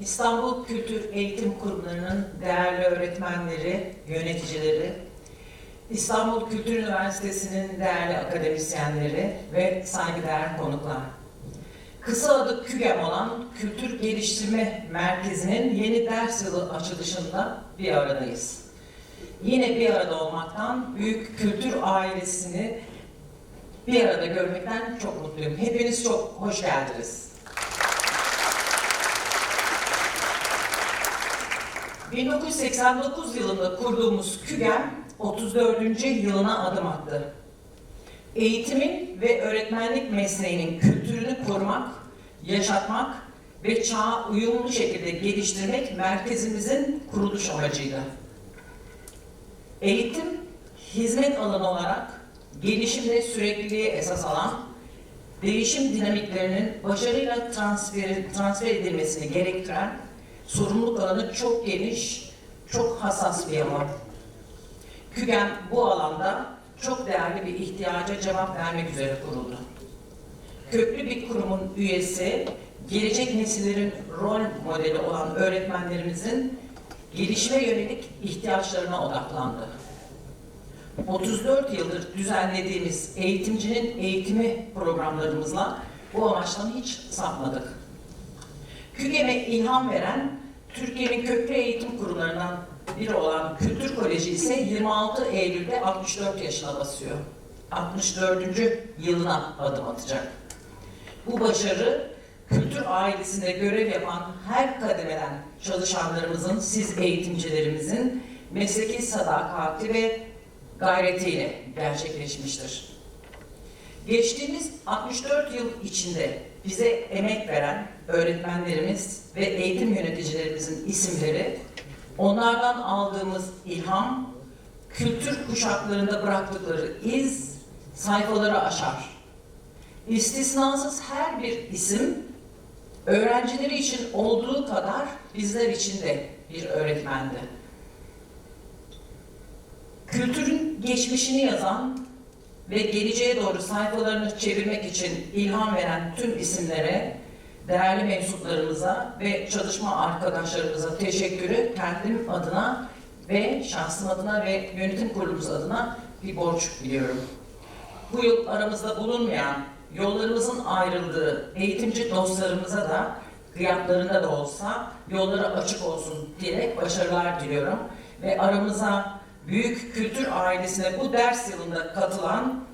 İstanbul Kültür Eğitim Kurumlarının değerli öğretmenleri, yöneticileri, İstanbul Kültür Üniversitesi'nin değerli akademisyenleri ve saygıdeğer konuklar. Kısa adı KÜGEM olan Kültür Geliştirme Merkezi'nin yeni ders yılı açılışında bir aradayız. Yine bir arada olmaktan, büyük kültür ailesini bir arada görmekten çok mutluyum. Hepiniz çok hoş geldiniz. 1989 yılında kurduğumuz KÜGEM 34. yılına adım attı. Eğitimin ve öğretmenlik mesleğinin kültürünü korumak, yaşatmak ve çağa uyumlu şekilde geliştirmek merkezimizin kuruluş amacıydı. Eğitim, hizmet alanı olarak gelişim ve sürekliliği esas alan, değişim dinamiklerinin başarıyla transfer, transfer edilmesini gerektiren sorumluluk alanı çok geniş, çok hassas bir alan. KÜGEM bu alanda çok değerli bir ihtiyaca cevap vermek üzere kuruldu. Köklü bir kurumun üyesi, gelecek nesillerin rol modeli olan öğretmenlerimizin gelişime yönelik ihtiyaçlarına odaklandı. 34 yıldır düzenlediğimiz eğitimcinin eğitimi programlarımızla bu amaçtan hiç sapmadık. KÜGEM'e ilham veren Türkiye'nin köklü eğitim kurumlarından biri olan Kültür Koleji ise 26 Eylül'de 64 yaşına basıyor. 64. yılına adım atacak. Bu başarı kültür ailesinde görev yapan her kademeden çalışanlarımızın, siz eğitimcilerimizin mesleki sadakati ve gayretiyle gerçekleşmiştir. Geçtiğimiz 64 yıl içinde bize emek veren öğretmenlerimiz ve eğitim yöneticilerimizin isimleri, onlardan aldığımız ilham, kültür kuşaklarında bıraktıkları iz sayfaları aşar. İstisnasız her bir isim öğrencileri için olduğu kadar bizler için de bir öğretmendi. Kültürün geçmişini yazan ve geleceğe doğru sayfalarını çevirmek için ilham veren tüm isimlere, değerli mensuplarımıza ve çalışma arkadaşlarımıza teşekkürü kendim adına ve şahsım adına ve yönetim kurulumuz adına bir borç biliyorum. Bu yıl aramızda bulunmayan, yollarımızın ayrıldığı eğitimci dostlarımıza da gıyaplarında da olsa yolları açık olsun diyerek başarılar diliyorum. Ve aramıza büyük kültür ailesine bu ders yılında katılan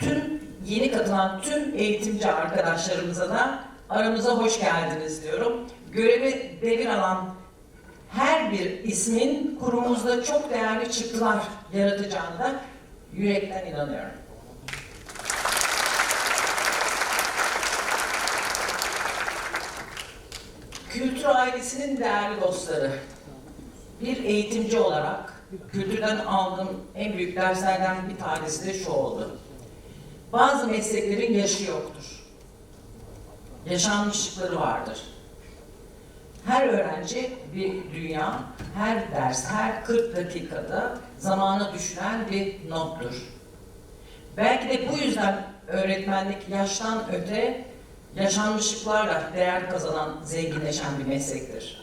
tüm yeni katılan tüm eğitimci arkadaşlarımıza da aramıza hoş geldiniz diyorum. Görevi devir alan her bir ismin kurumumuzda çok değerli çıktılar yaratacağına da yürekten inanıyorum. Kültür ailesinin değerli dostları, bir eğitimci olarak kültürden aldığım en büyük derslerden bir tanesi de şu oldu. Bazı mesleklerin yaşı yoktur. Yaşanmışlıkları vardır. Her öğrenci bir dünya, her ders, her 40 dakikada zamana düşünen bir nottur. Belki de bu yüzden öğretmenlik yaştan öte yaşanmışlıklarla değer kazanan, zenginleşen bir meslektir.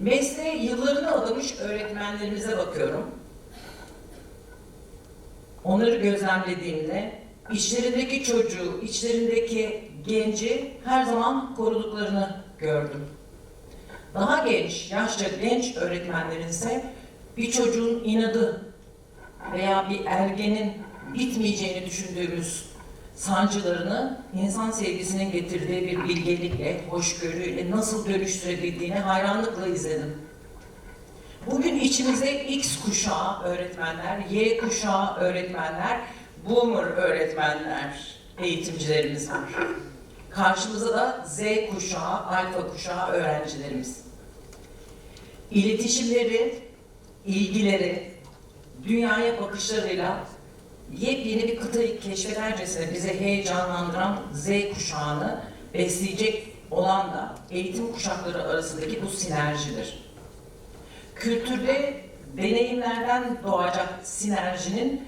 Mesleğe yıllarını adamış öğretmenlerimize bakıyorum. Onları gözlemlediğimde içlerindeki çocuğu, içlerindeki genci her zaman koruduklarını gördüm. Daha genç, yaşça genç öğretmenlerin ise bir çocuğun inadı veya bir ergenin bitmeyeceğini düşündüğümüz sancılarını insan sevgisinin getirdiği bir bilgelikle, hoşgörüyle nasıl dönüştürebildiğini hayranlıkla izledim. Bugün içimizde X kuşağı öğretmenler, Y kuşağı öğretmenler, Boomer öğretmenler, eğitimcilerimiz var. Karşımızda da Z kuşağı, Alfa kuşağı öğrencilerimiz. İletişimleri, ilgileri, dünyaya bakışlarıyla yepyeni bir kıtayı keşfedercesine bize heyecanlandıran Z kuşağını besleyecek olan da eğitim kuşakları arasındaki bu sinerjidir. Kültürde deneyimlerden doğacak sinerjinin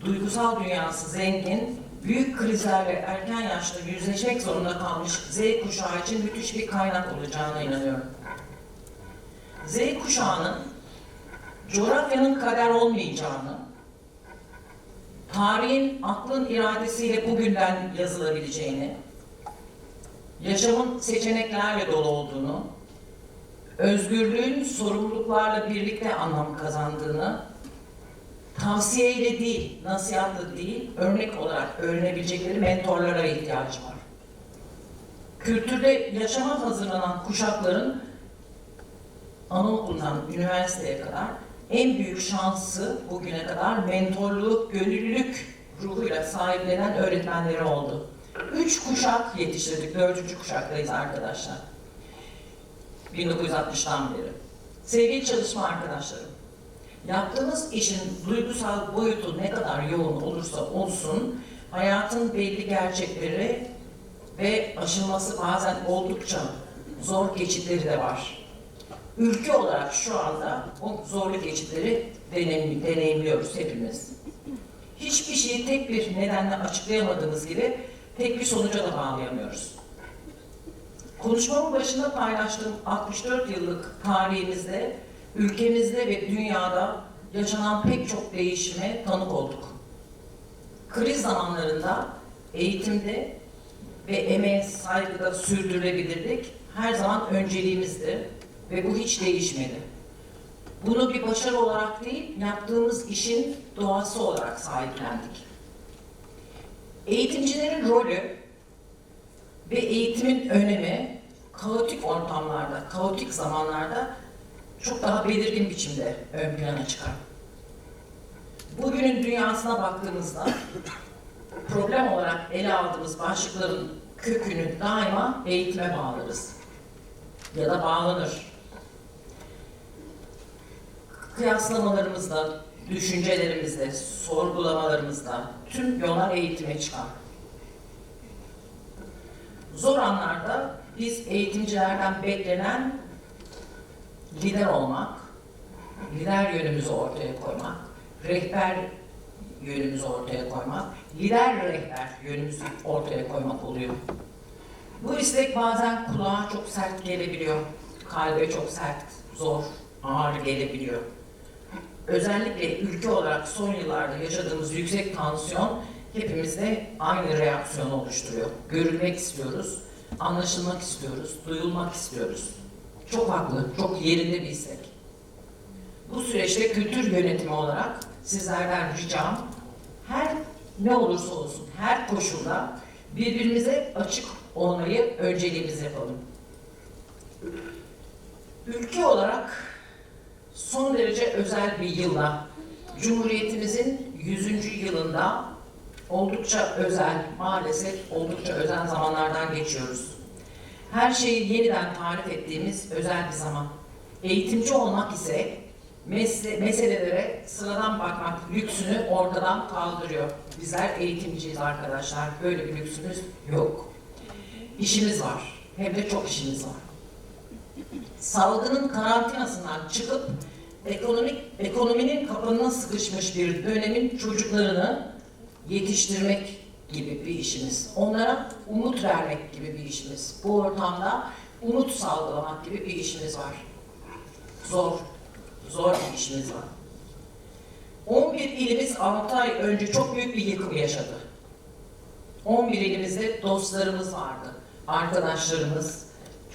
duygusal dünyası zengin büyük krizlerle erken yaşta yüzleşmek zorunda kalmış Z kuşağı için müthiş bir kaynak olacağına inanıyorum. Z kuşağının coğrafyanın kader olmayacağını, tarihin aklın iradesiyle bugünden yazılabileceğini, yaşamın seçeneklerle dolu olduğunu, özgürlüğün sorumluluklarla birlikte anlam kazandığını, tavsiyeyle değil, nasihatla değil, örnek olarak öğrenebilecekleri mentorlara ihtiyacı var. Kültürde yaşama hazırlanan kuşakların anaokulundan üniversiteye kadar en büyük şansı bugüne kadar mentorluk, gönüllülük ruhuyla sahiplenen öğretmenleri oldu. Üç kuşak yetiştirdik, dördüncü kuşaktayız arkadaşlar. 1960'tan beri. Sevgili çalışma arkadaşlarım, yaptığımız işin duygusal boyutu ne kadar yoğun olursa olsun, hayatın belli gerçekleri ve aşılması bazen oldukça zor geçitleri de var. Ülke olarak şu anda o zorlu geçitleri deneyim, deneyimliyoruz hepimiz. Hiçbir şeyi tek bir nedenle açıklayamadığımız gibi tek bir sonuca da bağlayamıyoruz. Konuşmamın başında paylaştığım 64 yıllık tarihimizde, ülkemizde ve dünyada yaşanan pek çok değişime tanık olduk. Kriz zamanlarında eğitimde ve emeğe saygıda sürdürülebilirlik her zaman önceliğimizdi ve bu hiç değişmedi. Bunu bir başarı olarak değil, yaptığımız işin doğası olarak sahiplendik. Eğitimcilerin rolü ve eğitimin önemi kaotik ortamlarda, kaotik zamanlarda çok daha belirgin biçimde ön plana çıkar. Bugünün dünyasına baktığımızda problem olarak ele aldığımız başlıkların kökünü daima eğitime bağlarız. Ya da bağlanır. Kıyaslamalarımızda, düşüncelerimizde, sorgulamalarımızda tüm yollar eğitime çıkar. Zor anlarda biz eğitimcilerden beklenen lider olmak, lider yönümüzü ortaya koymak, rehber yönümüzü ortaya koymak, lider rehber yönümüzü ortaya koymak oluyor. Bu istek bazen kulağa çok sert gelebiliyor, kalbe çok sert, zor, ağır gelebiliyor. Özellikle ülke olarak son yıllarda yaşadığımız yüksek tansiyon hepimizde aynı reaksiyonu oluşturuyor. Görülmek istiyoruz, anlaşılmak istiyoruz, duyulmak istiyoruz. Çok haklı, çok yerinde bir. Bu süreçte kültür yönetimi olarak sizlerden ricam her ne olursa olsun, her koşulda birbirimize açık olmayı önceliğimiz yapalım. Ülke olarak son derece özel bir yılda, Cumhuriyetimizin 100. yılında oldukça özel, maalesef oldukça özel zamanlardan geçiyoruz. Her şeyi yeniden tarif ettiğimiz özel bir zaman. Eğitimci olmak ise mesle meselelere sıradan bakmak lüksünü ortadan kaldırıyor. Bizler eğitimciyiz arkadaşlar. Böyle bir lüksümüz yok. İşimiz var. Hem de çok işimiz var. Salgının karantinasından çıkıp ekonomik ekonominin kapanına sıkışmış bir dönemin çocuklarını yetiştirmek gibi bir işimiz. Onlara umut vermek gibi bir işimiz. Bu ortamda umut salgılamak gibi bir işimiz var. Zor, zor bir işimiz var. 11 ilimiz 6 ay önce çok büyük bir yıkım yaşadı. 11 ilimizde dostlarımız vardı. Arkadaşlarımız,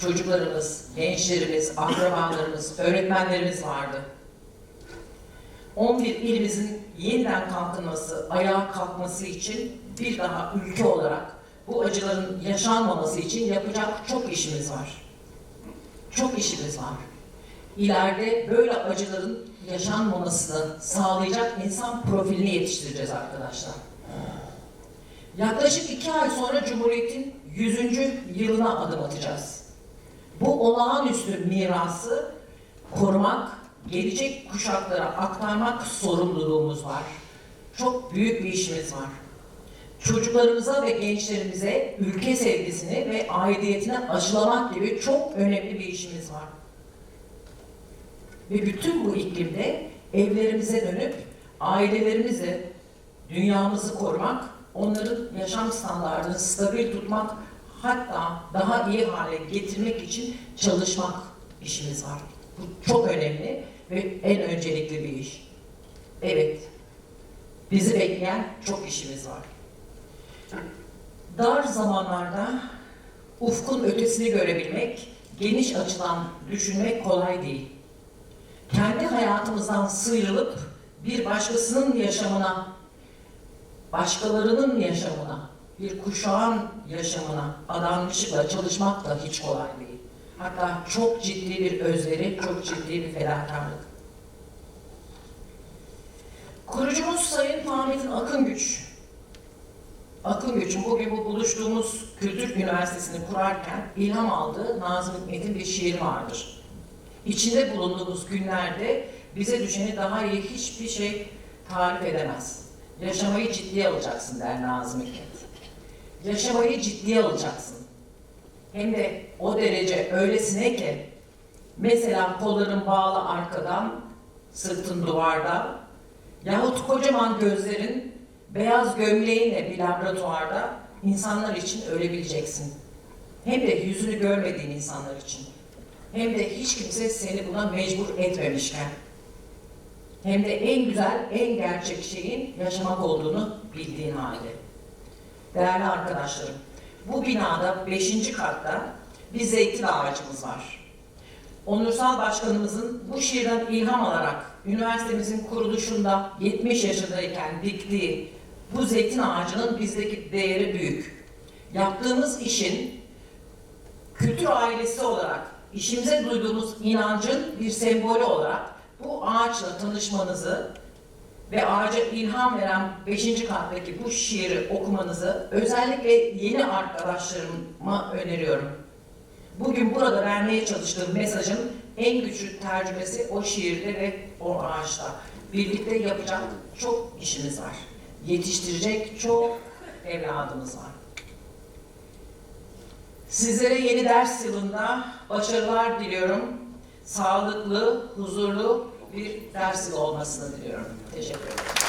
çocuklarımız, gençlerimiz, akrabalarımız, öğretmenlerimiz vardı. 11 ilimizin yeniden kalkınması, ayağa kalkması için bir daha ülke olarak bu acıların yaşanmaması için yapacak çok işimiz var. Çok işimiz var. İleride böyle acıların yaşanmamasını sağlayacak insan profilini yetiştireceğiz arkadaşlar. Yaklaşık iki ay sonra Cumhuriyet'in 100. yılına adım atacağız. Bu olağanüstü mirası korumak, gelecek kuşaklara aktarmak sorumluluğumuz var. Çok büyük bir işimiz var. Çocuklarımıza ve gençlerimize ülke sevgisini ve aidiyetini aşılamak gibi çok önemli bir işimiz var. Ve bütün bu iklimde evlerimize dönüp ailelerimizle dünyamızı korumak onların yaşam standartını stabil tutmak, hatta daha iyi hale getirmek için çalışmak işimiz var. Bu çok önemli ve en öncelikli bir iş. Evet, bizi bekleyen çok işimiz var. Dar zamanlarda ufkun ötesini görebilmek, geniş açıdan düşünmek kolay değil. Kendi hayatımızdan sıyrılıp bir başkasının yaşamına, başkalarının yaşamına, bir kuşağın yaşamına adanmışlıkla çalışmak da hiç kolay değil. Hatta çok ciddi bir özveri, çok ciddi bir fedakarlık. Kurucumuz Sayın Fahmettin Akıngüç, Akıngüç'ün bugün bu buluştuğumuz Kültür Üniversitesi'ni kurarken ilham aldığı Nazım Hikmet'in bir şiiri vardır. İçinde bulunduğumuz günlerde bize düşeni daha iyi hiçbir şey tarif edemez. Yaşamayı ciddiye alacaksın der Nazım Hikmet. Yaşamayı ciddiye alacaksın. Hem de o derece öylesine ki mesela kolların bağlı arkadan, sırtın duvarda yahut kocaman gözlerin beyaz gömleğinle bir laboratuvarda insanlar için ölebileceksin. Hem de yüzünü görmediğin insanlar için. Hem de hiç kimse seni buna mecbur etmemişken. Hem de en güzel, en gerçek şeyin yaşamak olduğunu bildiğin halde. Değerli arkadaşlarım, bu binada 5. katta bir zeytin ağacımız var. Onursal Başkanımızın bu şiirden ilham alarak üniversitemizin kuruluşunda 70 yaşındayken diktiği bu zeytin ağacının bizdeki değeri büyük. Yaptığımız işin kültür ailesi olarak işimize duyduğumuz inancın bir sembolü olarak bu ağaçla tanışmanızı ve ağaca ilham veren 5. kattaki bu şiiri okumanızı özellikle yeni arkadaşlarıma öneriyorum. Bugün burada vermeye çalıştığım mesajın en güçlü tercümesi o şiirde ve o ağaçta. Birlikte yapacak çok işimiz var. Yetiştirecek çok evladımız var. Sizlere yeni ders yılında başarılar diliyorum. Sağlıklı, huzurlu bir ders olmasını diliyorum. Teşekkür ederim.